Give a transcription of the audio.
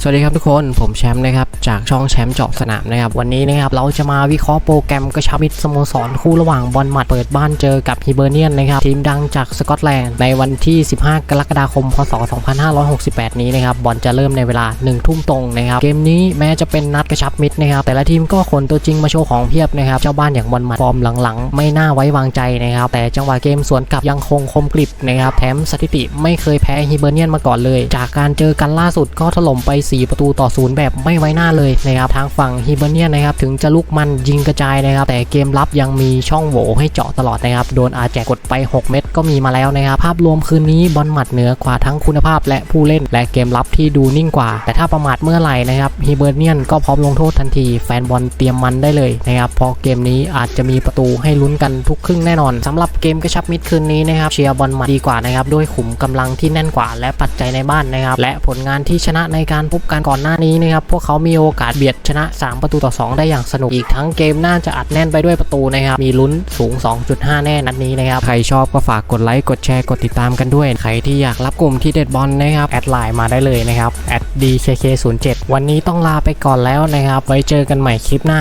สวัสดีครับทุกคนผมแชมป์นะครับจากช่องแชมป์เจาะสนามนะครับวันนี้นะครับเราจะมาวิเคราะห์โปรแกรมกระชับมิตรสโมสรคู่ระหว่างบอลหมัดเปิดบ้านเจอกับฮิเบอร์เนียนนะครับทีมดังจากสกอตแลนด์ในวันที่ 15 กรกฎาคม พศ 2568 นี้นะครับบอลจะเริ่มในเวลา 1 ทุ่มตรงนะครับเกมนี้แม้จะเป็นนัดกระชับมิตรนะครับแต่ละทีมก็ขนตัวจริงมาโชว์ของเพียบนะครับเจ้าบ้านอย่างบอลหมัดฟอร์มหลังๆ ไม่น่าไว้วางใจนะครับแต่จังหวะเกมสวนกลับยังคงคมกริบนะครับแถมสถิติไม่เคยแพ้ฮิเบอร์เนียนมาก่อนเลย จากการเจอกันล่าสุดก็ถล่มไป4 ประตูต่อศูนย์แบบไม่ไว้หน้าเลยนะครับทางฝั่งฮิเบอร์เนียนนะครับถึงจะลุกมันยิงกระจายนะครับแต่เกมรับยังมีช่องโหว่ให้เจาะตลอดนะครับโดนอาแจกกดไป 6 เม็ดก็มีมาแล้วนะครับภาพรวมคืนนี้บอลหมัดเหนือกว่าทั้งคุณภาพและผู้เล่นและเกมรับที่ดูนิ่งกว่า แต่ถ้าประมาทเมื่อไหร่นะครับฮิเบอร์เนียนก็พร้อมลงโทษทันที แฟนบอลเตรียมมันได้เลยนะครับเพราะเกมนี้อาจจะมีประตูให้ลุ้นกันทุกครึ่งแน่นอนสำหรับเกมกระชับมิตรคืนนี้นะครับเชียร์บอลหมัดดีกว่านะครับด้วยขุมกำลังที่แน่นกว่า และปัจจัยในบ้านนะครับและผลงานที่ชนะในการพบกันก่อนหน้านี้นะครับพวกเขามีโอกาสเบียดชนะ 3 ประตูต่อ 2 ได้อย่างสนุกอีกทั้งเกมน่าจะอัดแน่นไปด้วยประตูนะครับมีลุ้นสูง 2.5 แน่นัดนี้นะครับใครชอบก็ฝากกดไลค์กดแชร์กดติดตามกันด้วย ใครที่อยากรับกลุ่มที่เด็ดบอลนะครับแอดไลน์มาได้เลยนะครับ @dkk07 วันนี้ต้องลาไปก่อนแล้วนะครับ ไว้เจอกันใหม่คลิปหน้า